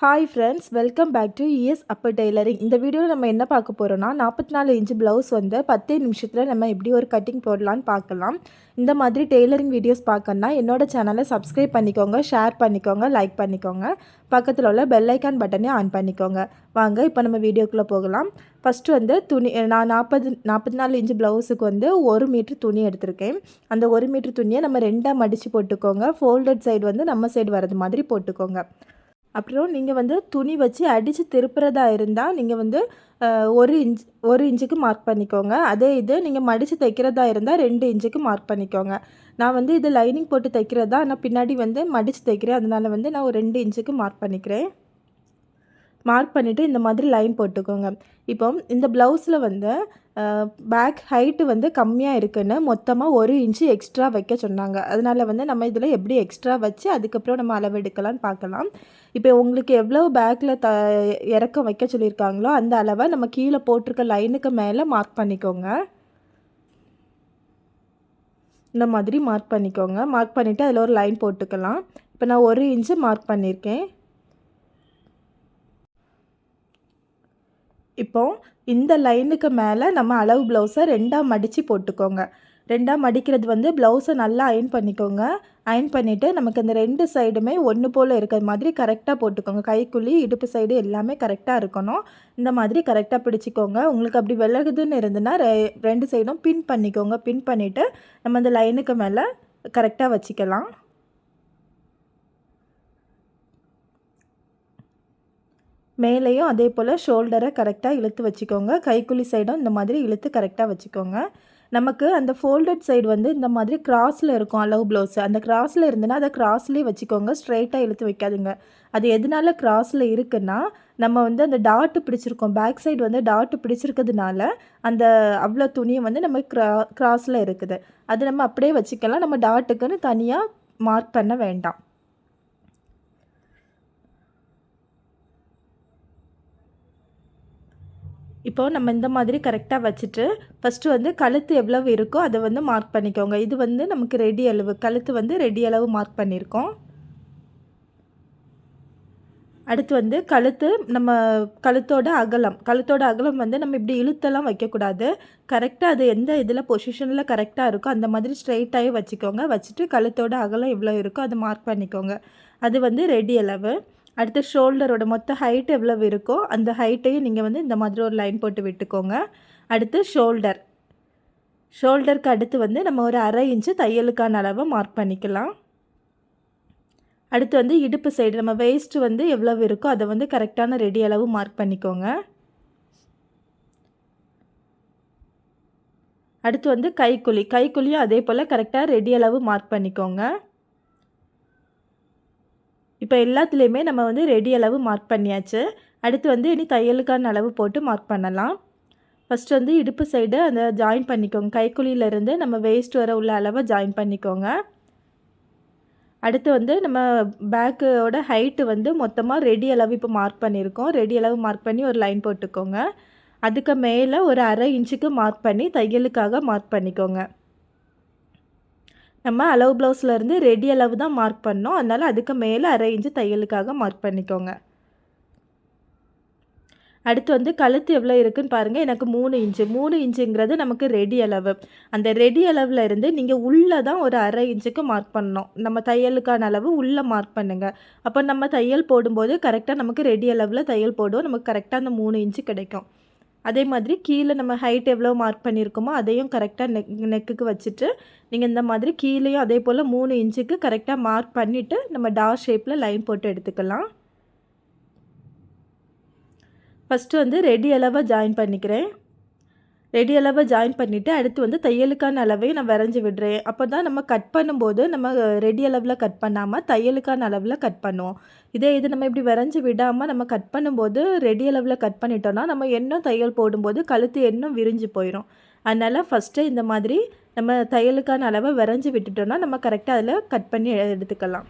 Hi friends welcome back to ES upper tailoring இந்த வீடியோவில் நம்ம என்ன பார்க்க போகிறோம்னா நாற்பத்தி நாலு இன்ச்சு ப்ளவுஸ் வந்து பத்தே நிமிஷத்தில் நம்ம எப்படி ஒரு கட்டிங் போடலான்னு பார்க்கலாம். இந்த மாதிரி டெய்லரிங் வீடியோஸ் பார்க்கணுன்னா என்னோட சேனலை சப்ஸ்கிரைப் பண்ணிக்கோங்க ஷேர் பண்ணிக்கோங்க லைக் பண்ணிக்கோங்க. பக்கத்தில் உள்ள பெல் ஐக்கான் ஆன் பண்ணிக்கோங்க. வாங்க இப்போ நம்ம வீடியோக்குள்ளே போகலாம். ஃபஸ்ட்டு வந்து துணி நான் நாற்பது நாற்பத்தி நாலு இன்ச்சு ப்ளவுஸுக்கு வந்து ஒரு மீட்ரு துணி எடுத்திருக்கேன். அந்த ஒரு மீட்ரு துணியை நம்ம ரெண்டாக மடித்து போட்டுக்கோங்க. ஃபோல்டட் சைடு வந்து நம்ம சைடு வரது மாதிரி போட்டுக்கோங்க. அப்புறம் நீங்கள் வந்து துணி வச்சு அடித்து திருப்புறதா இருந்தால் நீங்கள் வந்து ஒரு இன்ச் ஒரு இன்ச்சுக்கு மார்க் பண்ணிக்கோங்க. அதே இது நீங்கள் மடித்து தைக்கிறதா இருந்தால் ரெண்டு இன்ச்சுக்கு மார்க் பண்ணிக்கோங்க. நான் வந்து இது லைனிங் போட்டு தைக்கிறதா ஆனால் பின்னாடி வந்து மடித்து தைக்கிறேன். அதனால் வந்து நான் ஒரு ரெண்டு இன்ச்சுக்கு மார்க் பண்ணிக்கிறேன். மார்க் பண்ணிவிட்டு இந்த மாதிரி லைன் போட்டுக்கோங்க. இப்போ இந்த ப்ளவுஸில் வந்து பேக் ஹைட்டு வந்து கம்மியாக இருக்குன்னு மொத்தமாக ஒரு இன்ச்சு எக்ஸ்ட்ரா வைக்க சொன்னாங்க. அதனால் வந்து நம்ம இதில் எப்படி எக்ஸ்ட்ரா வச்சு அதுக்கப்புறம் நம்ம அளவு எடுக்கலாம்னு பார்க்கலாம். இப்போ உங்களுக்கு எவ்வளோ பேக்கில் த இறக்கம் வைக்க சொல்லியிருக்காங்களோ அந்த அளவை நம்ம கீழே போட்டிருக்க லைனுக்கு மேலே மார்க் பண்ணிக்கோங்க. இந்த மாதிரி மார்க் பண்ணிக்கோங்க. மார்க் பண்ணிவிட்டு அதில் ஒரு லைன் போட்டுக்கலாம். இப்போ நான் ஒரு இன்ச்சு மார்க் பண்ணியிருக்கேன். இப்போ இந்த லைனுக்கு மேலே நம்ம அளவு ப்ளவுஸை ரெண்டாக மடித்து போட்டுக்கோங்க. ரெண்டாக மடிக்கிறது வந்து ப்ளவுஸை நல்லா அயன் பண்ணிக்கோங்க. அயன் பண்ணிவிட்டு நமக்கு இந்த ரெண்டு சைடுமே ஒன்று போல் இருக்கிற மாதிரி கரெக்டாக போட்டுக்கோங்க. கைக்குள்ளி இடுப்பு சைடு எல்லாமே கரெக்டாக இருக்கணும். இந்த மாதிரி கரெக்டாக பிடிச்சிக்கோங்க. உங்களுக்கு அப்படி விலகுதுன்னு இருந்துன்னா ரெ ரெண்டு சைடும் பின் பண்ணிக்கோங்க. பின் பண்ணிவிட்டு நம்ம அந்த லைனுக்கு மேலே கரெக்டாக வச்சுக்கலாம். மேலேயும் அதே போல் ஷோல்டரை கரெக்டாக இழுத்து வச்சுக்கோங்க. கைக்குழி சைடும் இந்த மாதிரி இழுத்து கரெக்டாக வச்சுக்கோங்க. நமக்கு அந்த ஃபோல்டட் சைடு வந்து இந்த மாதிரி கிராஸில் இருக்கும் அளவு ப்ளவுஸு அந்த கிராஸில் இருந்துன்னா அதை கிராஸ்லேயே வச்சுக்கோங்க. ஸ்ட்ரைட்டாக இழுத்து வைக்காதுங்க. அது எதனால கிராஸில் இருக்குன்னா நம்ம வந்து அந்த டாட்டு பிடிச்சிருக்கோம். பேக் சைடு வந்து டாட்டு பிடிச்சிருக்கிறதுனால அந்த அவ்வளோ துணியை வந்து நம்ம க்ரா கிராஸில் இருக்குது. அது நம்ம அப்படியே வச்சுக்கலாம். நம்ம டாட்டுக்குன்னு தனியாக மார்க் பண்ண வேண்டாம். இப்போது நம்ம இந்த மாதிரி கரெக்டாக வச்சுட்டு ஃபஸ்ட்டு வந்து கழுத்து எவ்வளவு இருக்கோ அதை வந்து மார்க் பண்ணிக்கோங்க. இது வந்து நமக்கு ரெடி அளவு. கழுத்து வந்து ரெடி அளவு மார்க் பண்ணியிருக்கோம் அடுத்து வந்து கழுத்து நம்ம கழுத்தோட அகலம். கழுத்தோட அகலம் வந்து நம்ம இப்படி இழுத்தெல்லாம் வைக்கக்கூடாது. கரெக்டாக அது எந்த இதில் பொசிஷனில் கரெக்டாக இருக்கோ அந்த மாதிரி ஸ்ட்ரைட்டாகவே வச்சுக்கோங்க. வச்சுட்டு கழுத்தோட அகலம் எவ்வளோ இருக்கோ அதை மார்க் பண்ணிக்கோங்க. அது வந்து ரெடி அளவு. அடுத்து ஷோல்டரோட மொத்த ஹைட் எவ்வளவு இருக்கோ அந்த ஹைட்டையும் நீங்கள் வந்து இந்த மாதிரி ஒரு லைன் போட்டு விட்டுக்கோங்க. அடுத்து ஷோல்டர் ஷோல்டருக்கு அடுத்து வந்து நம்ம ஒரு அரை இன்ச்சு தையலுக்கான அளவை மார்க் பண்ணிக்கலாம். அடுத்து வந்து இடுப்பு சைடு நம்ம வேஸ்ட்டு வந்து எவ்வளவு இருக்கோ அதை வந்து கரெக்டான ரெடி அளவு மார்க் பண்ணிக்கோங்க. அடுத்து வந்து கைக்குழி. கைக்குழியும் அதே போல் கரெக்டாக ரெடி அளவு மார்க் பண்ணிக்கோங்க. இப்போ எல்லாத்துலேயுமே நம்ம வந்து ரெடி அளவு மார்க் பண்ணியாச்சு. அடுத்து வந்து இனி தையலுக்கான அளவு போட்டு மார்க் பண்ணலாம். ஃபஸ்ட் வந்து இடுப்பு சைடு அந்த ஜாயின் பண்ணிக்கோங்க. கைக்குழியிலேருந்து நம்ம வேஸ்ட் வர உள்ள அளவை ஜாயின் பண்ணிக்கோங்க. அடுத்து வந்து நம்ம பேக்கோட ஹைட்டு வந்து மொத்தமாக ரெடி அளவு இப்போ மார்க் பண்ணியிருக்கோம். ரெடி அளவு மார்க் பண்ணி ஒரு லைன் போட்டுக்கோங்க. அதுக்கு மேலே ஒரு அரை இன்ச்சுக்கு மார்க் பண்ணி தையலுக்காக மார்க் பண்ணிக்கோங்க. நம்ம அளவு ப்ளவுஸ்லேருந்து ரெடி அளவு தான் மார்க் பண்ணோம் அதனால் அதுக்கு மேலே அரை இன்ச்சு தையலுக்காக மார்க் பண்ணிக்கோங்க. அடுத்து வந்து கழுத்து எவ்வளோ இருக்குதுன்னு பாருங்கள் எனக்கு மூணு இன்ச்சு மூணு இன்ச்சுங்கிறது நமக்கு ரெடி அளவு. அந்த ரெடி அளவில் இருந்து நீங்கள் உள்ளே தான் ஒரு அரை இன்ச்சுக்கு மார்க் பண்ணணும். நம்ம தையலுக்கான அளவு உள்ளே மார்க் பண்ணுங்கள் அப்போ நம்ம தையல் போடும்போது கரெக்டாக நமக்கு ரெடி அளவில் தையல் போடுவோம். நமக்கு கரெக்டாக அந்த மூணு இன்ச்சு கிடைக்கும். அதே மாதிரி கீழே நம்ம ஹைட் எவ்வளோ மார்க் பண்ணியிருக்கோமோ அதையும் கரெக்டாக நெக் நெக்குக்கு வச்சுட்டு நீங்கள் இந்த மாதிரி கீழேயும் அதே போல் மூணு இன்ச்சுக்கு கரெக்டாக மார்க் பண்ணிவிட்டு நம்ம டா ஷேப்பில் லைன் போட்டு எடுத்துக்கலாம். ஃபஸ்ட்டு வந்து ரெடி அளவாக ஜாயின் பண்ணிக்கிறேன். ரெடி அளவை ஜாயின் பண்ணிவிட்டு அடுத்து வந்து தையலுக்கான அளவையும் நான் வரைஞ்சி விடுறேன். அப்போ தான் நம்ம கட் பண்ணும்போது நம்ம ரெடி அளவில் கட் பண்ணாமல் தையலுக்கான அளவில் கட் பண்ணுவோம். இதே இது நம்ம இப்படி வரைஞ்சி விடாமல் நம்ம கட் பண்ணும்போது ரெடி அளவில் கட் பண்ணிட்டோன்னா நம்ம இன்னும் தையல் போடும்போது கழுத்து இன்னும் விரிஞ்சு போயிடும் அதனால் ஃபஸ்ட்டு இந்த மாதிரி நம்ம தையலுக்கான அளவை வரைஞ்சி விட்டுட்டோன்னா நம்ம கரெக்டாக அதில் கட் பண்ணி எடுத்துக்கலாம்.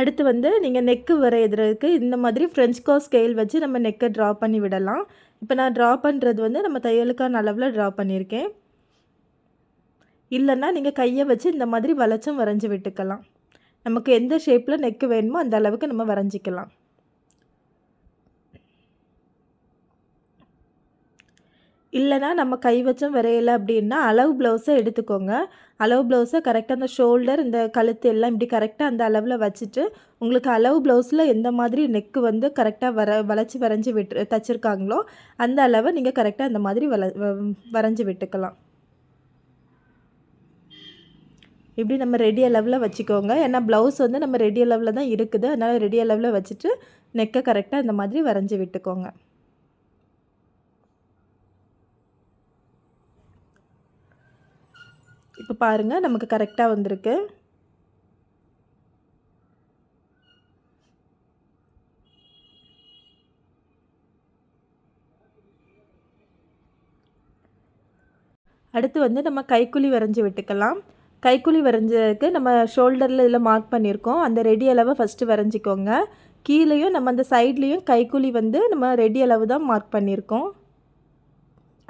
அடுத்து வந்து நீங்கள் நெக்கு வரைகிறதுக்கு இந்த மாதிரி ஃப்ரெஞ்ச்கோ ஸ்கேல் வச்சு நம்ம நெக்கை ட்ரா பண்ணி விடலாம். இப்போ நான் ட்ரா பண்ணுறது வந்து நம்ம தையலுக்கான அளவில் ட்ரா பண்ணியிருக்கேன் இல்லைன்னா நீங்கள் கையை வச்சு இந்த மாதிரி வளைச்சும் வரைஞ்சி விட்டுக்கலாம். நமக்கு எந்த ஷேப்பில் நெக்கு வேணுமோ அந்த அளவுக்கு நம்ம வரைஞ்சிக்கலாம். இல்லைனா நம்ம கை வச்சும் வரையலை அப்படின்னா அளவு ப்ளவுஸை எடுத்துக்கோங்க. அளவு ப்ளவுஸை கரெக்டாக அந்த ஷோல்டர் இந்த கழுத்து எல்லாம் இப்படி கரெக்டாக அந்த அளவில் வச்சுட்டு உங்களுக்கு அளவு ப்ளவுஸில் எந்த மாதிரி நெக்கு வந்து கரெக்டாக வர வளைச்சி வரைஞ்சி விட்டு தச்சுருக்காங்களோ அந்த அளவை நீங்கள் கரெக்டாக அந்த மாதிரி வள வரைஞ்சி விட்டுக்கலாம். இப்படி நம்ம ரெடி அளவில் வச்சுக்கோங்க. ஏன்னா ப்ளவுஸ் வந்து நம்ம ரெடி அளவில் தான் இருக்குது. அதனால் ரெடி அளவில் வச்சுட்டு நெக்கை கரெக்டாக இந்த மாதிரி வரைஞ்சி விட்டுக்கோங்க. இப்போ பாருங்கள் நமக்கு கரெக்டாக வந்திருக்கு. அடுத்து வந்து நம்ம கைக்குழி வரைஞ்சி விட்டுக்கலாம். கைக்குழி வரைஞ்சதுக்கு நம்ம ஷோல்டரில் இதில் மார்க் பண்ணியிருக்கோம். அந்த ரெடி அளவை ஃபஸ்ட்டு வரைஞ்சிக்கோங்க. கீழேயும் நம்ம அந்த சைட்லேயும் கைக்குழி வந்து நம்ம ரெடி அளவு தான் மார்க் பண்ணியிருக்கோம்.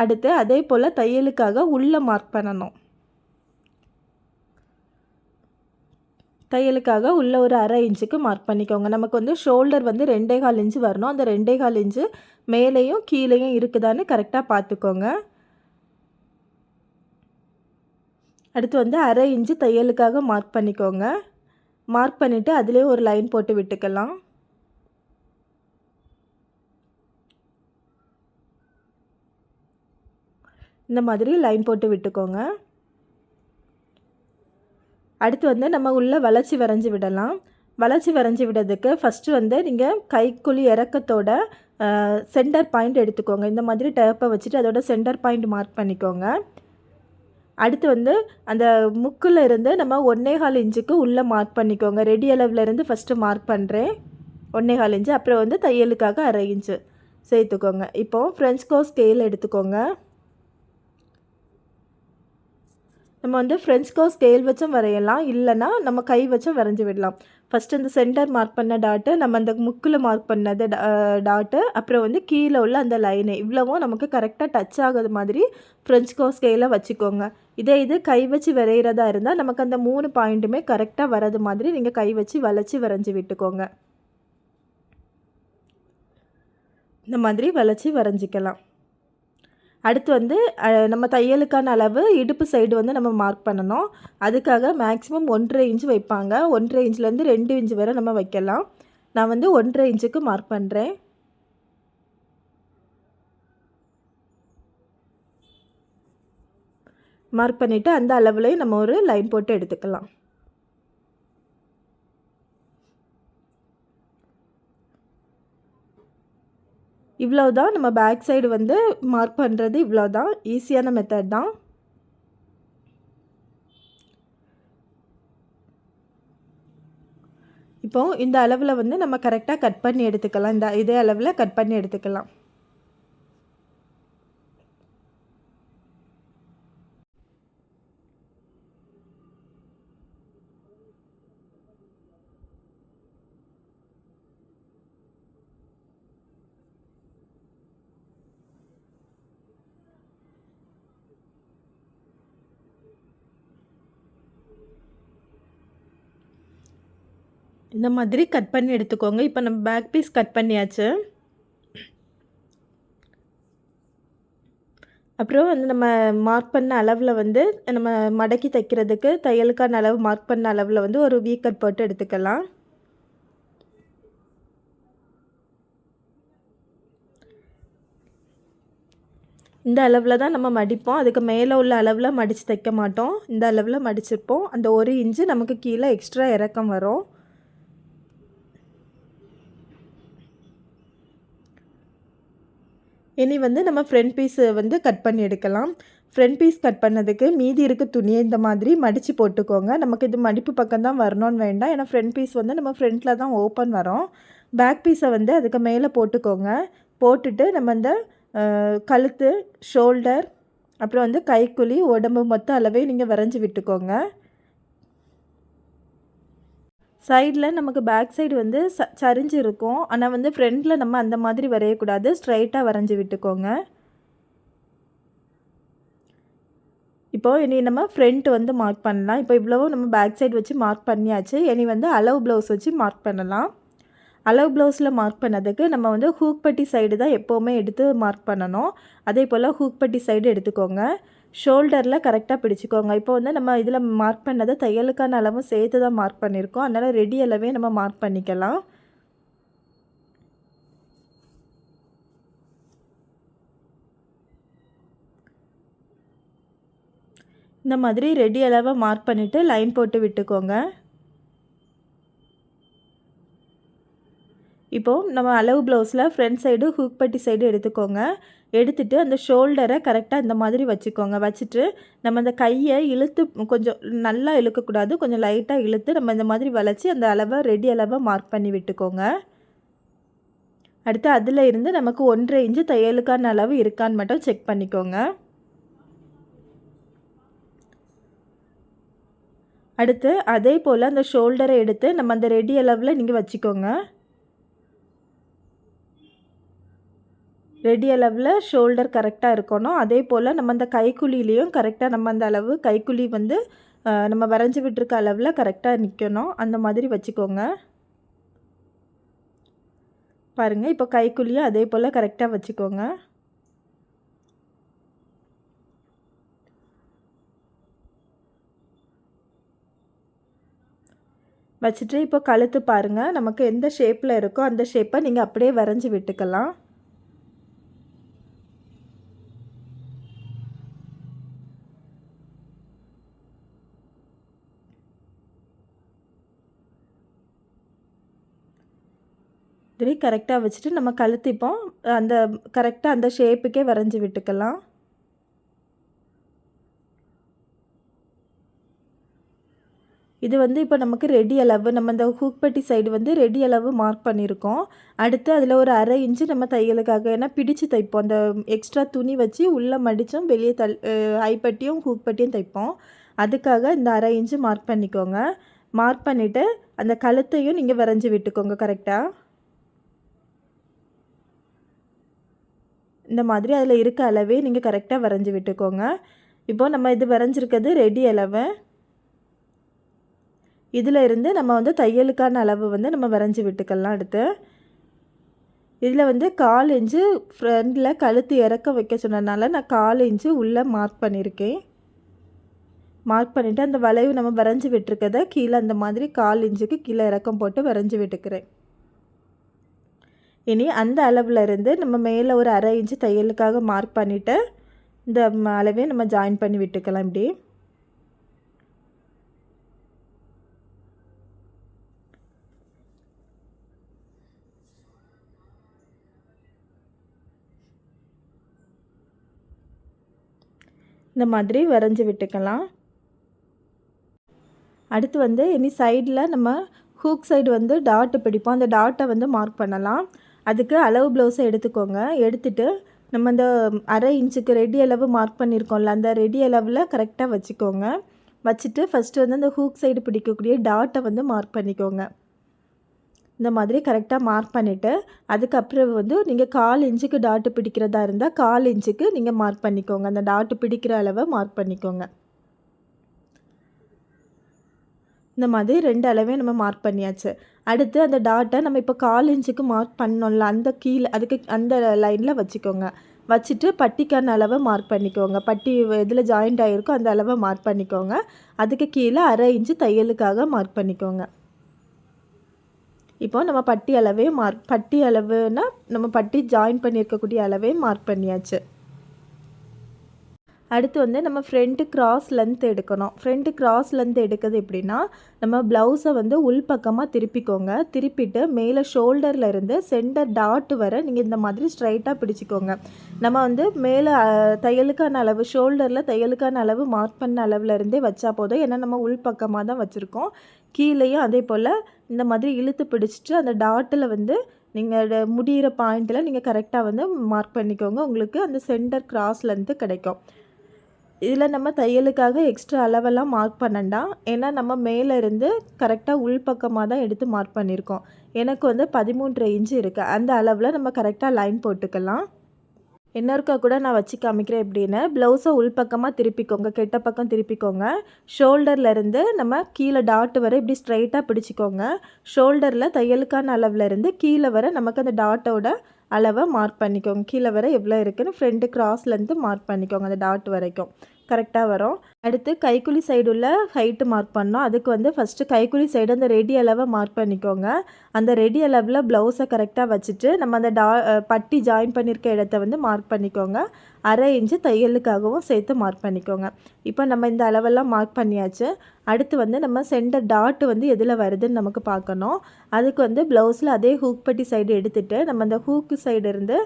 அடுத்து அதே போல் தையலுக்காக உள்ளே மார்க் பண்ணணும். தையலுக்காக உள்ள ஒரு அரை இன்ச்சுக்கு மார்க் பண்ணிக்கோங்க. நமக்கு வந்து ஷோல்டர் வந்து ரெண்டே கால் இன்ச்சு வரணும். அந்த ரெண்டே கால் இன்ச்சு மேலேயும் கீழேயும் இருக்குதான்னு கரெக்டாக பார்த்துக்கோங்க. அடுத்து வந்து அரை இன்ச்சு தையலுக்காக மார்க் பண்ணிக்கோங்க. மார்க் பண்ணிவிட்டு அதிலே ஒரு லைன் போட்டு விட்டுக்கலாம். இந்த மாதிரி லைன் போட்டு விட்டுக்கோங்க. அடுத்து வந்து நம்ம உள்ளே வளைச்சி வரைஞ்சி விடலாம். வளைச்சி வரைஞ்சி விடுறதுக்கு ஃபஸ்ட்டு வந்து நீங்கள் கைக்குழி இறக்கத்தோட சென்டர் பாயிண்ட் எடுத்துக்கோங்க. இந்த மாதிரி டேப்பை வச்சுட்டு அதோட சென்டர் பாயிண்ட் மார்க் பண்ணிக்கோங்க. அடுத்து வந்து அந்த முக்கில் இருந்து நம்ம ஒன்றே கால் இன்ச்சுக்கு உள்ளே மார்க் பண்ணிக்கோங்க. ரெடி அளவுலேருந்து ஃபஸ்ட்டு மார்க் பண்ணுறேன் ஒன்றே கால் இன்ச்சு. அப்புறம் வந்து தையலுக்காக அரை இன்ச்சு சேர்த்துக்கோங்க. இப்போது ஃப்ரெஞ்ச் கோ ஸ்கேல் எடுத்துக்கோங்க. நம்ம வந்து ஃப்ரெஞ்ச் கோ ஸ்கேல் வச்சும் வரையலாம். இல்லைனா நம்ம கை வச்சும் வரைஞ்சி விடலாம். ஃபஸ்ட்டு இந்த சென்டர் மார்க் பண்ண டாட்டு நம்ம அந்த முக்கில் மார்க் பண்ணது டாட்டு அப்புறம் வந்து கீழே உள்ள அந்த லைனு இவ்வளவும் நமக்கு கரெக்டாக டச் ஆகுது மாதிரி ஃப்ரெஞ்ச் கோ ஸ்கேலை வச்சுக்கோங்க. இதே இது கை வச்சு வரைகிறதா இருந்தால் நமக்கு அந்த மூணு பாயிண்ட்டுமே கரெக்டாக வரது மாதிரி நீங்கள் கை வச்சு வளைச்சி வரைஞ்சி விட்டுக்கோங்க. இந்த மாதிரி வளைச்சி வரைஞ்சிக்கலாம். அடுத்து வந்து நம்ம தையலுக்கான அளவு இடுப்பு சைடு வந்து நம்ம மார்க் பண்ணணும். அதுக்காக மேக்ஸிமம் ஒன்றரை இன்ச்சு வைப்பாங்க. ஒன்றரை இன்ச்லேருந்து ரெண்டு இன்ச்சு வரை நம்ம வைக்கலாம். நான் வந்து ஒன்றரை இன்ச்சுக்கு மார்க் பண்ணுறேன் மார்க் பண்ணிவிட்டு அந்த அளவுலேயும் நம்ம ஒரு லைன் போட்டு எடுத்துக்கலாம். இவ்வளோ தான் நம்ம பேக் சைடு வந்து மார்க் பண்ணுறது இவ்வளோ தான் ஈஸியான மெத்தட் தான். இப்போது இந்த அளவில் வந்து நம்ம கரெக்டாக கட் பண்ணி எடுத்துக்கலாம். இந்த இதே அளவில் கட் பண்ணி எடுத்துக்கலாம். இந்த மாதிரி கட் பண்ணி எடுத்துக்கோங்க. இப்போ நம்ம பேக் பீஸ் கட் பண்ணியாச்சு. அப்புறம் வந்து நம்ம மார்க் பண்ண அளவில் வந்து நம்ம மடக்கி தைக்கிறதுக்கு தையலுக்கான அளவு மார்க் பண்ண அளவில் வந்து ஒரு வீ கட் போட்டு எடுத்துக்கலாம். இந்த அளவில் தான் நம்ம மடிப்போம். அதுக்கு மேலே உள்ள அளவில் மடித்து தைக்க மாட்டோம். இந்த அளவில் மடிச்சிருப்போம். அந்த ஒரு இன்ச்சு நமக்கு கீழே எக்ஸ்ட்ரா இறக்கம் வரும். இனி வந்து நம்ம ஃப்ரண்ட் பீஸு வந்து கட் பண்ணி எடுக்கலாம். ஃப்ரண்ட் பீஸ் கட் பண்ணதுக்கு மீதி இருக்க துணியை இந்த மாதிரி மடித்து போட்டுக்கோங்க. நமக்கு இது மடிப்பு பக்கம் தான் வரணும்னு வேண்டாம். ஏன்னா ஃப்ரண்ட் பீஸ் வந்து நம்ம ஃப்ரண்ட்டில் தான் ஓப்பன் வரோம். பேக் பீஸை வந்து அதுக்கு மேலே போட்டுக்கோங்க. போட்டுட்டு நம்ம இந்த கழுத்து ஷோல்டர் அப்புறம் வந்து கைக்குழி உடம்பு மொத்த அளவே நீங்கள் வரைஞ்சி விட்டுக்கோங்க. சைடில் நமக்கு பேக் சைடு வந்து ச சரிஞ்சு இருக்கும். ஆனால் வந்து ஃப்ரண்ட்டில் நம்ம அந்த மாதிரி வரையக்கூடாது. ஸ்ட்ரைட்டாக வரைஞ்சி விட்டுக்கோங்க. இப்போது இனி நம்ம ஃப்ரண்ட் வந்து மார்க் பண்ணலாம். இப்போ இவ்வளவும் நம்ம பேக் சைடு வச்சு மார்க் பண்ணியாச்சு. இனி வந்து அளவு ப்ளவுஸ் வச்சு மார்க் பண்ணலாம். அளவு ப்ளவுஸில் மார்க் பண்ணதுக்கு நம்ம வந்து ஹூக்பட்டி சைடு தான் எப்போவுமே எடுத்து மார்க் பண்ணணும். அதே போல் ஹூக்பட்டி சைடு எடுத்துக்கோங்க. ஷோல்டரில் கரெக்டாக பிடிச்சிக்கோங்க. இப்போ வந்து நம்ம இதில் மார்க் பண்ணதை தையலுக்கான அளவும் சேர்த்து தான் மார்க் பண்ணியிருக்கோம். அதனால் ரெடி அளவே நம்ம மார்க் பண்ணிக்கலாம். இந்த மாதிரி ரெடி அளவை மார்க் பண்ணிவிட்டு லைன் போட்டு விட்டுக்கோங்க. இப்போது நம்ம அளவு ப்ளவுஸில் ஃப்ரண்ட் சைடு ஹூக் பட்டி சைடு எடுத்துக்கோங்க. எடுத்துகிட்டு அந்த ஷோல்டரை கரெக்டாக இந்த மாதிரி வச்சுக்கோங்க. வச்சுட்டு நம்ம அந்த கையை இழுத்து கொஞ்சம் நல்லா இழுக்கக்கூடாது. கொஞ்சம் லைட்டாக இழுத்து நம்ம இந்த மாதிரி வளைச்சி அந்த அளவை ரெடி அளவை மார்க் பண்ணி விட்டுக்கோங்க. அடுத்து அதில் இருந்து நமக்கு ஒன்றரை இன்ச்சு தையலுக்கான அளவு இருக்கான்னு மட்டும் செக் பண்ணிக்கோங்க. அடுத்து அதே போல் அந்த ஷோல்டரை எடுத்து நம்ம அந்த ரெடி அளவில் நீங்கள் வச்சுக்கோங்க. ரெடி அளவில் ஷோல்டர் கரெக்டாக இருக்கணும். அதே போல் நம்ம அந்த கைக்குழிலையும் கரெக்டாக நம்ம அந்த அளவு கைக்குழி வந்து நம்ம வரைஞ்சி விட்டுருக்க அளவில் கரெக்டாக நிற்கணும் அந்த மாதிரி வச்சுக்கோங்க. பாருங்கள் இப்போ கைக்குழியும் அதே போல் கரெக்டாக வச்சுக்கோங்க. வச்சுட்டு இப்போ கழுத்து பாருங்கள் நமக்கு எந்த ஷேப்பில் இருக்கோ அந்த ஷேப்பை நீங்கள் அப்படியே வரைஞ்சி விட்டுக்கலாம் இப்படி கரெக்டாக வச்சுட்டு நம்ம கழுத்திப்போம். அந்த கரெக்டாக அந்த ஷேப்புக்கே வரைஞ்சி விட்டுக்கலாம். இது வந்து இப்போ நமக்கு ரெடி அளவு. நம்ம இந்த ஹூக்பட்டி சைடு வந்து ரெடி அளவு மார்க் பண்ணியிருக்கோம். அடுத்து அதில் ஒரு அரை இன்ச்சு நம்ம தையலுக்காக ஏன்னா பிடிச்சு தைப்போம். அந்த எக்ஸ்ட்ரா துணி வச்சு உள்ளே மடித்தும் வெளியே தல் ஐப்பட்டியும் ஹூக்பட்டியும் தைப்போம். அதுக்காக இந்த அரை இன்ச்சு மார்க் பண்ணிக்கோங்க. மார்க் பண்ணிவிட்டு அந்த கழுத்தையும் நீங்கள் வரைஞ்சி விட்டுக்கோங்க கரெக்டாக இந்த மாதிரி அதில் இருக்க அளவே நீங்கள் கரெக்டாக வரைஞ்சி விட்டுக்கோங்க. இப்போது நம்ம இது வரைஞ்சிருக்கிறது ரெடி அளவு. இதில் இருந்து நம்ம வந்து தையலுக்கான அளவு வந்து நம்ம வரைஞ்சி விட்டுக்கலாம் அடுத்து. இதில் வந்து கால் இன்ச்சு ஃப்ரண்டில் கழுத்து இறக்க வைக்க சொன்னதுனால நான் கால் இன்ச்சு உள்ளே மார்க் பண்ணியிருக்கேன் மார்க் பண்ணிவிட்டு அந்த வளைவு நம்ம வரைஞ்சி விட்டுருக்கதை கீழே அந்த மாதிரி கால் இன்ச்சுக்கு கீழே இறக்கம் போட்டு வரைஞ்சி விட்டுக்கிறேன். இனி அந்த அளவில் இருந்து நம்ம மேலே ஒரு அரை இன்ச்சு தையலுக்காக மார்க் பண்ணிவிட்டு இந்த அளவே நம்ம ஜாயின் பண்ணி விட்டுக்கலாம் இப்படி. இந்த மாதிரி வரைஞ்சி விட்டுக்கலாம். அடுத்து வந்து இனி சைடில் நம்ம ஹூக் சைடு வந்து டாட்டு பிடிப்போம். அந்த டாட்டை வந்து மார்க் பண்ணலாம். அதுக்கு அளவு ப்ளவுஸை எடுத்துக்கோங்க. எடுத்துட்டு நம்ம அந்த அரை இன்ச்சுக்கு ரெடி அளவு மார்க் பண்ணியிருக்கோம்ல அந்த ரெடி அளவில் கரெக்டாக வச்சுக்கோங்க. வச்சுட்டு ஃபஸ்ட்டு வந்து அந்த ஹூக் சைடு பிடிக்கக்கூடிய டாட்டை வந்து மார்க் பண்ணிக்கோங்க. இந்த மாதிரி கரெக்டாக மார்க் பண்ணிவிட்டு அதுக்கப்புறம் வந்து நீங்கள் கால் இன்ச்சுக்கு டாட்டு பிடிக்கிறதா இருந்தால் கால் இன்ச்சுக்கு நீங்கள் மார்க் பண்ணிக்கோங்க. அந்த டாட்டு பிடிக்கிற அளவை மார்க் பண்ணிக்கோங்க. இந்த மாதிரி ரெண்டு அளவே நம்ம மார்க் பண்ணியாச்சு. அடுத்து அந்த டாட்டை நம்ம இப்போ கால் இன்ச்சுக்கு மார்க் பண்ணோம்ல அந்த கீழே அதுக்கு அந்த லைனில் வச்சுக்கோங்க. வச்சுட்டு பட்டிக்கான அளவை மார்க் பண்ணிக்கோங்க. பட்டி எதில் ஜாயிண்ட் ஆகிருக்கோ அந்த அளவை மார்க் பண்ணிக்கோங்க. அதுக்கு கீழே அரை இன்ச்சு தையலுக்காக மார்க் பண்ணிக்கோங்க. இப்போ நம்ம பட்டி அளவே மார்க் பட்டி அளவுனா நம்ம பட்டி ஜாயின் பண்ணியிருக்கக்கூடிய அளவே மார்க் பண்ணியாச்சு. அடுத்து வந்து நம்ம ஃப்ரண்ட்டு கிராஸ் லென்த் எடுக்கணும். ஃப்ரண்ட்டு கிராஸ் லென்த் எடுக்கிறது எப்படின்னா நம்ம ப்ளவுஸை வந்து உள்பக்கமாக திருப்பிக்கோங்க. திருப்பிட்டு மேலே ஷோல்டரில் இருந்து சென்டர் டாட்டு வர நீங்கள் இந்த மாதிரி ஸ்ட்ரைட்டாக பிடிச்சிக்கோங்க. நம்ம வந்து மேலே தையலுக்கான அளவு ஷோல்டரில் தையலுக்கான அளவு மார்க் பண்ண அளவில் இருந்தே வச்சா போதும். ஏன்னா நம்ம உள்பக்கமாக தான் வச்சுருக்கோம். கீழேயும் அதே போல் இந்த மாதிரி இழுத்து பிடிச்சிட்டு அந்த டாட்டில் வந்து நீங்கள் முடிகிற பாயிண்ட்டில் நீங்கள் கரெக்டாக வந்து மார்க் பண்ணிக்கோங்க. உங்களுக்கு அந்த சென்டர் கிராஸ் லென்த்து கிடைக்கும். இதில் நம்ம தையலுக்காக எக்ஸ்ட்ரா அளவெல்லாம் மார்க் பண்ணண்டாம் ஏன்னா நம்ம மேலே இருந்து கரெக்டாக உள்பக்கமாக தான் எடுத்து மார்க் பண்ணியிருக்கோம் எனக்கு வந்து பதிமூன்றரை இன்ச்சு இருக்குது அந்த அளவில் நம்ம கரெக்டாக லைன் போட்டுக்கலாம். இன்னொருக்கா கூட நான் வச்சு காமிக்கிறேன் எப்படின்னு. ப்ளவுஸை உள்பக்கமாக திருப்பிக்கோங்க. கெட்ட பக்கம் திருப்பிக்கோங்க. ஷோல்டர்லேருந்து நம்ம கீழே டாட் வரை இப்படி ஸ்ட்ரைட்டாக பிடிச்சிக்கோங்க. ஷோல்டரில் தையலுக்கான அளவுலேருந்து கீழே வர நமக்கு அந்த டாட்டோட அளவை மார்க் பண்ணிக்கோங்க. கீழே வர எவ்வளோ இருக்குதுன்னு ஃப்ரெண்டு கிராஸ்லேருந்து மார்க் பண்ணிக்கோங்க. அந்த டாட் வரைக்கும். கரெக்டாக வரும். அடுத்து கைக்குழி சைடு உள்ள ஹைட்டு மார்க் பண்ணோம் அதுக்கு வந்து ஃபஸ்ட்டு கைக்குழி சைடு அந்த ரெடி அளவை மார்க் பண்ணிக்கோங்க. அந்த ரெடி அளவில் ப்ளவுஸை கரெக்டாக வச்சுட்டு நம்ம அந்த டா பட்டி ஜாயின் பண்ணியிருக்க இடத்த வந்து மார்க் பண்ணிக்கோங்க. அரை இன்ச்சு தையலுக்காகவும் சேர்த்து மார்க் பண்ணிக்கோங்க. இப்போ நம்ம இந்த அளவெல்லாம் மார்க் பண்ணியாச்சு. அடுத்து வந்து நம்ம சென்டர் டாட்டு வந்து எதில் வருதுன்னு நமக்கு பார்க்கணும். அதுக்கு வந்து ப்ளவுஸில் அதே ஹூக் பட்டி சைடு எடுத்துகிட்டு நம்ம அந்த ஹூக்கு சைடு இருந்து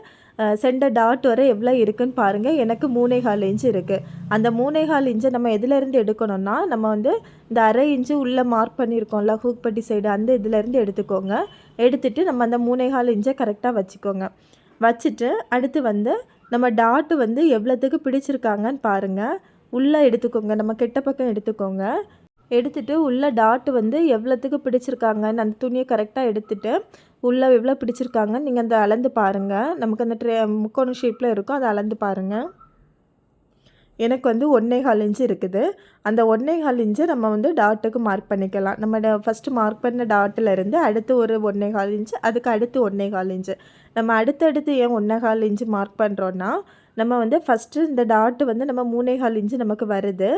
சென்டர் டாட் வரை எவ்வளோ இருக்குதுன்னு பாருங்கள் எனக்கு மூணே கால் இன்ச்சு இருக்குது அந்த மூணே கால் இன்ச்சை நம்ம எதுலேருந்து எடுக்கணும்னா நம்ம வந்து இந்த அரை இன்ச்சு உள்ளே மார்க் பண்ணியிருக்கோம்ல ஹூக்பட்டி சைடு அந்த இதுலேருந்து எடுத்துக்கோங்க. எடுத்துகிட்டு நம்ம அந்த மூணே கால் இன்ச்சை கரெக்டாக வச்சுக்கோங்க. வச்சுட்டு அடுத்து வந்து நம்ம டாட்டு வந்து எவ்வளோத்துக்கு பிடிச்சிருக்காங்கன்னு பாருங்கள் உள்ளே எடுத்துக்கோங்க. நம்ம கெட்ட பக்கம் எடுத்துக்கோங்க. எடுத்துகிட்டு உள்ளே டாட் வந்து எவ்வளோத்துக்கு பிடிச்சிருக்காங்கன்னு அந்த துணியை கரெக்டாக எடுத்துகிட்டு உள்ளே எவ்வளோ பிடிச்சிருக்காங்கன்னு நீங்கள் அந்த அளந்து பாருங்கள் நமக்கு அந்த ட்ரே முக்கோண ஷேப்பில் இருக்கும் அதை அளந்து பாருங்கள் எனக்கு வந்து ஒன்றே கால் இன்ச்சு இருக்குது. அந்த ஒன்றே கால் இன்ச்சை நம்ம வந்து டாட்டுக்கு மார்க் பண்ணிக்கலாம். நம்ம ஃபஸ்ட்டு மார்க் பண்ண டாட்டில் இருந்து அடுத்து ஒரு ஒன்றே கால் இன்ச்சு அதுக்கு அடுத்து ஒன்றே கால் இன்ச்சு. நம்ம அடுத்தடுத்து ஏன் ஒன்றே கால் இன்ச்சு மார்க் பண்ணுறோன்னா நம்ம வந்து ஃபஸ்ட்டு இந்த டாட்டு வந்து நம்ம மூணே கால் இன்ச்சு நமக்கு வருது.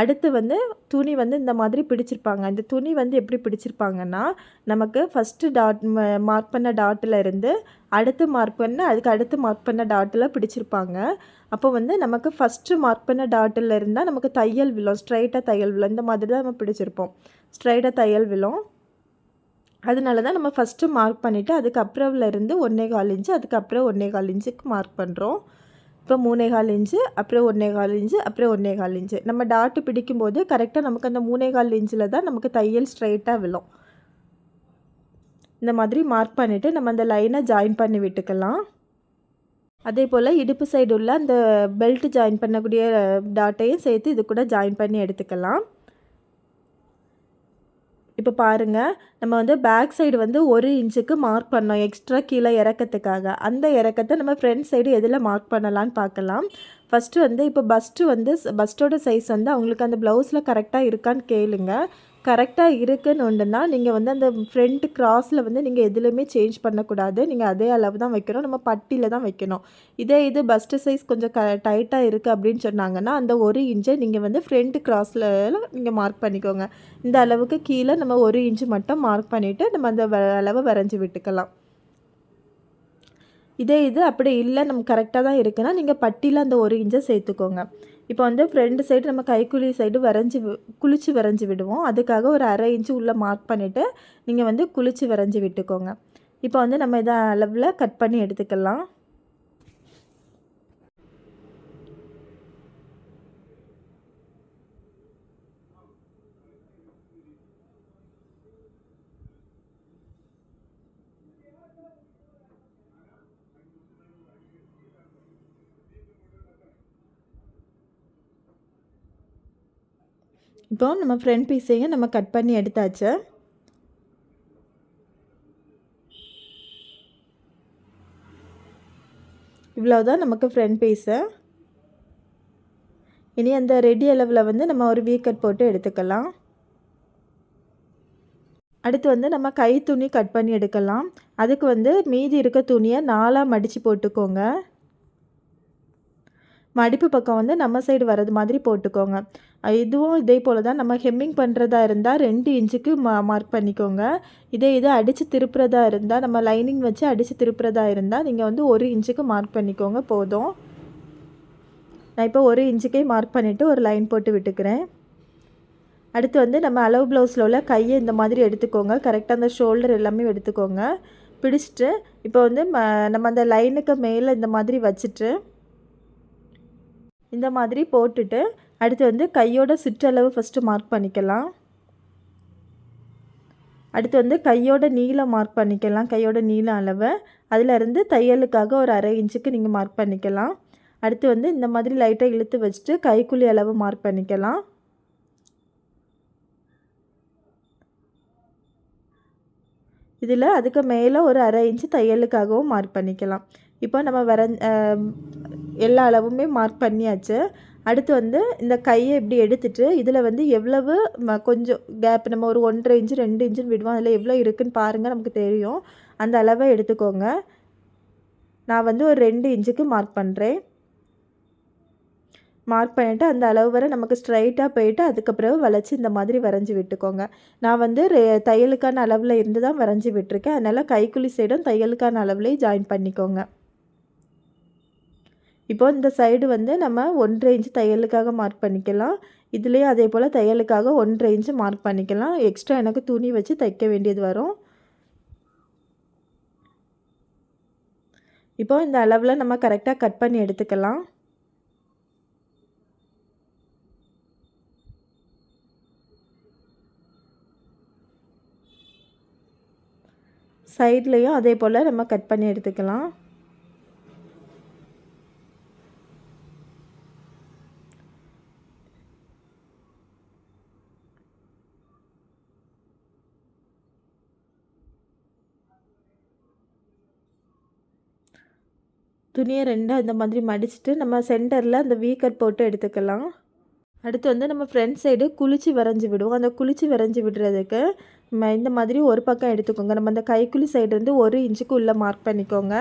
அடுத்து வந்து துணி வந்து இந்த மாதிரி பிடிச்சிருப்பாங்க. இந்த துணி வந்து எப்படி பிடிச்சிருப்பாங்கன்னா நமக்கு ஃபஸ்ட்டு டாட் மார்க் பண்ண டாட்டில் இருந்து அடுத்து மார்க் பண்ண அதுக்கு அடுத்து மார்க் பண்ண டாட்டில் பிடிச்சிருப்பாங்க. அப்போ வந்து நமக்கு ஃபஸ்ட்டு மார்க் பண்ண டாட்டில் இருந்தால் நமக்கு தையல் விழும். ஸ்ட்ரைட்டாக தையல் விழும். இந்த மாதிரி தான் நம்ம பிடிச்சிருப்போம். ஸ்ட்ரைட்டாக தையல் விழும். அதனால தான் நம்ம ஃபஸ்ட்டு மார்க் பண்ணிவிட்டு அதுக்கப்புறம்ல இருந்து ஒன்றே கால் இன்ச்சு அதுக்கப்புறம் ஒன்றே கால் இன்ச்சுக்கு மார்க் பண்ணுறோம் இப்போ மூணே கால் இன்ச்சு அப்புறம் ஒன்றே கால் இன்ச்சு அப்புறம் ஒன்றே கால் இன்ச்சு. நம்ம டாட்டு பிடிக்கும்போது கரெக்டாக நமக்கு அந்த மூணே கால் இன்ச்சில் தான் நமக்கு தையல் ஸ்ட்ரைட்டாக விழும். இந்த மாதிரி மார்க் பண்ணிவிட்டு நம்ம அந்த லைனை ஜாயின் பண்ணி விட்டுக்கலாம். அதே போல் இடுப்பு சைடு உள்ள அந்த பெல்ட் ஜாயின் பண்ணக்கூடிய டாட்டையும் சேர்த்து இது கூட ஜாயின் பண்ணி எடுத்துக்கலாம். இப்போ பாருங்கள் நம்ம வந்து பேக் சைடு வந்து ஒரு இன்ச்சுக்கு மார்க் பண்ணோம் எக்ஸ்ட்ரா கீழே இறக்கத்துக்காக. அந்த இறக்கத்தை நம்ம ஃப்ரண்ட் சைடு எதில் மார்க் பண்ணலான்னு பார்க்கலாம். ஃபஸ்ட்டு வந்து இப்போ பஸ்ட்டு வந்து பஸ்ட்டோட சைஸ் வந்து அவங்களுக்கு அந்த ப்ளவுஸில் கரெக்டாக இருக்கான்னு கேளுங்க. கரெக்டாக இருக்குன்னு நீங்கள் வந்து அந்த ஃப்ரண்ட் கிராஸில் வந்து நீங்கள் எதுலேயுமே சேஞ்ச் பண்ணக்கூடாது. நீங்கள் அதே அளவு தான் வைக்கணும். நம்ம பட்டியில் தான் வைக்கணும். இதே இது பஸ்ட்டு சைஸ் கொஞ்சம் க டைட்டாக இருக்குது அப்படின்னு சொன்னாங்கன்னா அந்த ஒரு இன்ச்சை நீங்கள் வந்து ஃப்ரண்ட் கிராஸில் நீங்கள் மார்க் பண்ணிக்கோங்க. இந்த அளவுக்கு கீழே நம்ம ஒரு இன்ச்சு மட்டும் மார்க் பண்ணிவிட்டு நம்ம அந்த அளவை வரைஞ்சி விட்டுக்கலாம். இதே இது அப்படி இல்லை நம்ம கரெக்டாக தான் இருக்குன்னா நீங்கள் பட்டியில் அந்த ஒரு இன்ச்சை சேர்த்துக்கோங்க. இப்போ வந்து ஃப்ரெண்டு சைடு நம்ம கைக்குழி சைடு வரைஞ்சி குளிச்சு வரைஞ்சி விடுவோம். அதுக்காக ஒரு அரை இன்ச்சு உள்ளே மார்க் பண்ணிவிட்டு நீங்கள் வந்து குளிச்சு வரைஞ்சி விட்டுக்கோங்க. இப்போ வந்து நம்ம இதை அளவில் கட் பண்ணி எடுத்துக்கலாம். இப்போ நம்ம ஃப்ரண்ட் பீஸையும் நம்ம கட் பண்ணி எடுத்தாச்சு. இவ்வளோதான் நமக்கு ஃப்ரண்ட் பீஸு இனி அந்த ரெடி அளவில் வந்து நம்ம ஒரு வீ கட் போட்டு எடுத்துக்கலாம். அடுத்து வந்து நம்ம கை துணி கட் பண்ணி எடுக்கலாம். அதுக்கு வந்து மீதி இருக்க துணியை நாலாக மடித்து போட்டுக்கோங்க. மடிப்பு பக்கம் வந்து நம்ம சைடு வர்றது மாதிரி போட்டுக்கோங்க. இதுவும் இதே போல் தான் நம்ம ஹெம்மிங் பண்ணுறதா இருந்தால் ரெண்டு இன்ச்சுக்கு மா மார்க் பண்ணிக்கோங்க. இதே இது அடித்து திருப்புறதா இருந்தால் நம்ம லைனிங் வச்சு அடித்து திருப்புறதா இருந்தால் நீங்கள் வந்து ஒரு இன்ச்சுக்கு மார்க் பண்ணிக்கோங்க போதும். நான் இப்போ ஒரு இன்ச்சுக்கே மார்க் பண்ணிவிட்டு ஒரு லைன் போட்டு விட்டுக்கிறேன். அடுத்து வந்து நம்ம அளவு ப்ளவுஸில் உள்ள கையை இந்த மாதிரி எடுத்துக்கோங்க. கரெக்டாக அந்த ஷோல்டர் எல்லாமே எடுத்துக்கோங்க. பிடிச்சிட்டு இப்போ வந்து நம்ம அந்த லைனுக்கு மேலே இந்த மாதிரி வச்சுட்டு இந்த மாதிரி போட்டுட்டு அடுத்து வந்து கையோட சுற்றளவு ஃபஸ்ட்டு மார்க் பண்ணிக்கலாம். அடுத்து வந்து கையோட நீளம் மார்க் பண்ணிக்கலாம் கையோட நீள அளவை. அதிலிருந்து தையலுக்காக ஒரு அரை இன்ச்சுக்கு நீங்கள் மார்க் பண்ணிக்கலாம். அடுத்து வந்து இந்த மாதிரி லைட்டாக இழுத்து வச்சுட்டு கைக்குழி அளவு மார்க் பண்ணிக்கலாம். இதில் அதுக்கு மேலே ஒரு அரை இன்ச்சு தையலுக்காகவும் மார்க் பண்ணிக்கலாம். இப்போ நம்ம வர எல்லா அளவுமே மார்க் பண்ணியாச்சு. அடுத்து வந்து இந்த கையை இப்படி எடுத்துட்டு இதில் வந்து எவ்வளவு ம- கொஞ்சம் கேப் நம்ம ஒரு ஒன்றரை இன்ச்சு ரெண்டு இன்ச்சுன்னு விடுவோம். அதில் எவ்வளோ இருக்குன்னு பாருங்கள் நமக்கு தெரியும். அந்த அளவை எடுத்துக்கோங்க. நான் வந்து ஒரு ரெண்டு இன்ச்சுக்கு மார்க் பண்ணுறேன் மார்க் பண்ணிவிட்டு அந்த அளவு வரை நமக்கு ஸ்ட்ரைட்டாக போயிட்டு அதுக்கப்புறம் வளைச்சி இந்த மாதிரி வரைஞ்சி விட்டுக்கோங்க. நான் வந்து தையலுக்கான அளவில் இருந்து தான் வரைஞ்சி விட்டுருக்கேன். அதனால் கைக்குழி சைடும் தையலுக்கான அளவுலேயே ஜாயின் பண்ணிக்கோங்க. இப்போ இந்த சைடு வந்து நம்ம ஒன்றரை இன்ச்சு தையலுக்காக மார்க் பண்ணிக்கலாம். இதுலேயும் அதே போல் தையலுக்காக ஒன்றரை இன்ச்சு மார்க் பண்ணிக்கலாம். எக்ஸ்ட்ரா எனக்கு துணி வச்சு தைக்க வேண்டியது வரும். இப்போ இந்த அளவில் நம்ம கரெக்டாக கட் பண்ணி எடுத்துக்கலாம். சைட்லேயும் அதே போல் நம்ம கட் பண்ணி எடுத்துக்கலாம். துணியை ரெண்டாக இந்த மாதிரி மடிச்சுட்டு நம்ம சென்டரில் அந்த வீக்கர் போட்டு எடுத்துக்கலாம். அடுத்து வந்து நம்ம ஃப்ரண்ட் சைடு குளிச்சு வரைஞ்சி விடுவோம். அந்த குளிச்சு வரைஞ்சி விடுறதுக்கு நம்ம இந்த மாதிரி ஒரு பக்கம் எடுத்துக்கோங்க. நம்ம அந்த கைக்குழி சைடுலேருந்து ஒரு இன்ச்சுக்கு உள்ளே மார்க் பண்ணிக்கோங்க.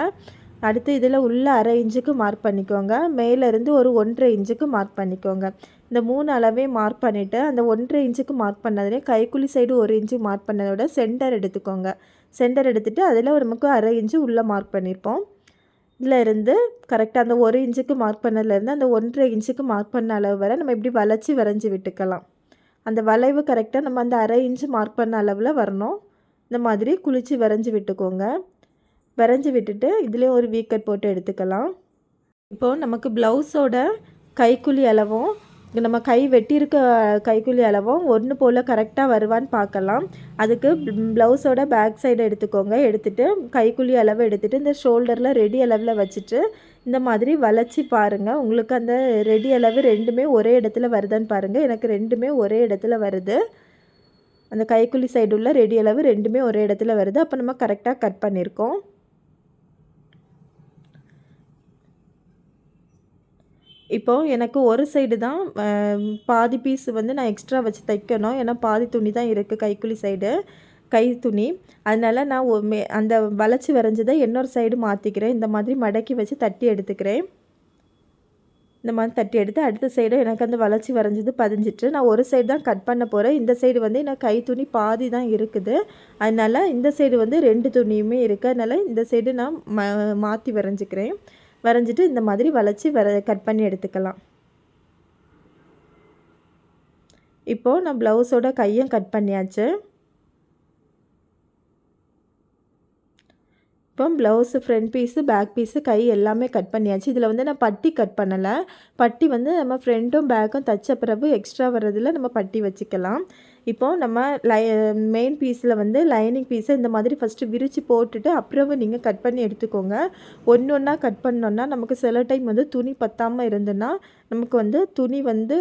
அடுத்து இதில் உள்ள அரை இன்ச்சுக்கு மார்க் பண்ணிக்கோங்க. மேலேருந்து ஒரு ஒன்றரை இன்ச்சுக்கு மார்க் பண்ணிக்கோங்க. இந்த மூணு அளவே மார்க் பண்ணிவிட்டு அந்த ஒன்றரை இன்ச்சுக்கு மார்க் பண்ணதுலே கைக்குழி சைடு ஒரு இன்ச்சு மார்க் பண்ணதோட சென்டர் எடுத்துக்கோங்க. சென்டர் எடுத்துகிட்டு அதில் நமக்கு அரை இன்ச்சு உள்ளே மார்க் பண்ணியிருப்போம் இருந்து கரெக்டாக அந்த ஒரு இன்ச்சுக்கு மார்க் பண்ணதுலேருந்து அந்த ஒன்றரை இன்ச்சுக்கு மார்க் பண்ண அளவு வரை நம்ம இப்படி வளைச்சி வரைஞ்சி விட்டுக்கலாம். அந்த வளைவு கரெக்டாக நம்ம அந்த அரை இன்ச்சு மார்க் பண்ண அளவில் வரணும். இந்த மாதிரி குளிச்சு வரைஞ்சி விட்டுக்கோங்க. வரைஞ்சி விட்டுட்டு இதுலேயும் ஒரு வீக்கட் போட்டு எடுத்துக்கலாம். இப்போது நமக்கு ப்ளவுஸோட கைக்குழி அளவும் நம்ம கை வெட்டியிருக்க கைக்குழி அளவும் ஒன்று போல் கரெக்டாக வருவான்னு பார்க்கலாம். அதுக்கு ப்ளவுஸோட பேக் சைடு எடுத்துக்கோங்க. எடுத்துகிட்டு கைக்குழி அளவு எடுத்துகிட்டு இந்த ஷோல்டரில் ரெடி அளவில் வச்சுட்டு இந்த மாதிரி வளைச்சி பாருங்கள் உங்களுக்கு அந்த ரெடி அளவு ரெண்டுமே ஒரே இடத்துல வருதான்னு பாருங்கள் எனக்கு ரெண்டுமே ஒரே இடத்துல வருது. அந்த கைக்குழி சைடு உள்ள ரெடி அளவு ரெண்டுமே ஒரே இடத்துல வருது. அப்போ நம்ம கரெக்டாக கட் பண்ணியிருக்கோம். இப்போ எனக்கு ஒரு சைடு தான் பாதி பீஸ் வந்து நான் எக்ஸ்ட்ரா வச்சு தைக்கணும். ஏன்னா பாதி துணி தான் இருக்குது கைக்குழி சைடு கை துணி. அதனால நான் ஒ- மே- அந்த வளைச்சி வரைஞ்சதை இன்னொரு சைடு மாற்றிக்கிறேன் இந்த மாதிரி மடக்கி வச்சு தட்டி எடுத்துக்கிறேன். இந்த மாதிரி தட்டி எடுத்து அடுத்த சைடு எனக்கு அந்த வளைச்சி வரைஞ்சது பதிஞ்சிட்டு நான் ஒரு சைடு தான் கட் பண்ண போகிறேன் இந்த சைடு வந்து எனக்கு கை துணி பாதி தான் இருக்குது. அதனால் இந்த சைடு வந்து ரெண்டு துணியுமே இருக்குது அதனால் இந்த சைடு நான் மாற்றி வரைஞ்சிக்கிறேன். வரைஞ்சிட்டு இந்த மாதிரி வளைச்சி வர கட் பண்ணி எடுத்துக்கலாம். இப்போது நான் ப்ளவுஸோட கையும் கட் பண்ணியாச்சு. இப்போ blouse front piece back piece கை எல்லாமே கட் பண்ணியாச்சு. இதில் வந்து நான் பட்டி கட் பண்ணலை. பட்டி வந்து நம்ம ஃப்ரண்ட்டும் பேக்கும் தச்ச பிறகு எக்ஸ்ட்ரா வர்றதில் நம்ம பட்டி வச்சுக்கலாம். இப்போது நம்ம லை மெயின் பீஸில் வந்து லைனிங் பீஸை இந்த மாதிரி ஃபஸ்ட்டு விரித்து போட்டுட்டு அப்புறம் நீங்கள் கட் பண்ணி எடுத்துக்கோங்க. ஒன்று ஒன்றா கட் பண்ணோன்னா நமக்கு சில டைம் வந்து துணி பத்தாமல் இருந்துன்னா நமக்கு வந்து துணி வந்து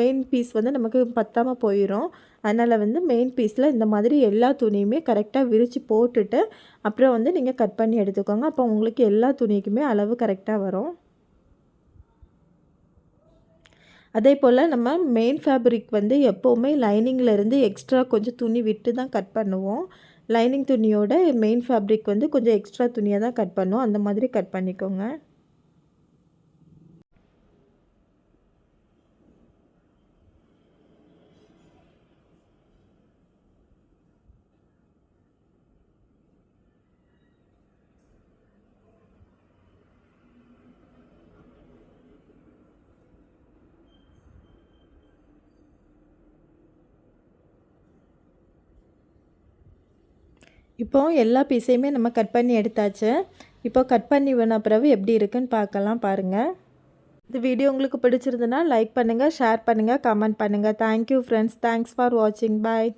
மெயின் பீஸ் வந்து நமக்கு பத்தாமல் போயிடும் அதனால் வந்து மெயின் பீஸில் இந்த மாதிரி எல்லா துணியுமே கரெக்டாக விரித்து போட்டுட்டு அப்புறம் வந்து நீங்கள் கட் பண்ணி எடுத்துக்கோங்க. அப்போ உங்களுக்கு எல்லா துணிக்குமே அளவு கரெக்டாக வரும். அதே போல் நம்ம மெயின் ஃபேப்ரிக் வந்து எப்போவுமே லைனிங்கில் இருந்து எக்ஸ்ட்ரா கொஞ்சம் துணி விட்டு தான் கட் பண்ணுவோம். லைனிங் துணியோட மெயின் ஃபேப்ரிக் வந்து கொஞ்சம் எக்ஸ்ட்ரா துணியாக தான் கட் பண்ணுவோம். அந்த மாதிரி கட் பண்ணிக்கோங்க. இப்போ எல்லா பீஸையுமே நம்ம கட் பண்ணி எடுத்தாச்சு. இப்போ கட் பண்ணி வேணா பிறகு எப்படி இருக்குன்னு பார்க்கலாம் பாருங்கள் இந்த வீடியோ உங்களுக்கு பிடிச்சிருந்துன்னா லைக் பண்ணுங்கள் ஷேர் பண்ணுங்கள் கமெண்ட் பண்ணுங்கள் thank you friends thanks for வாட்சிங் பாய்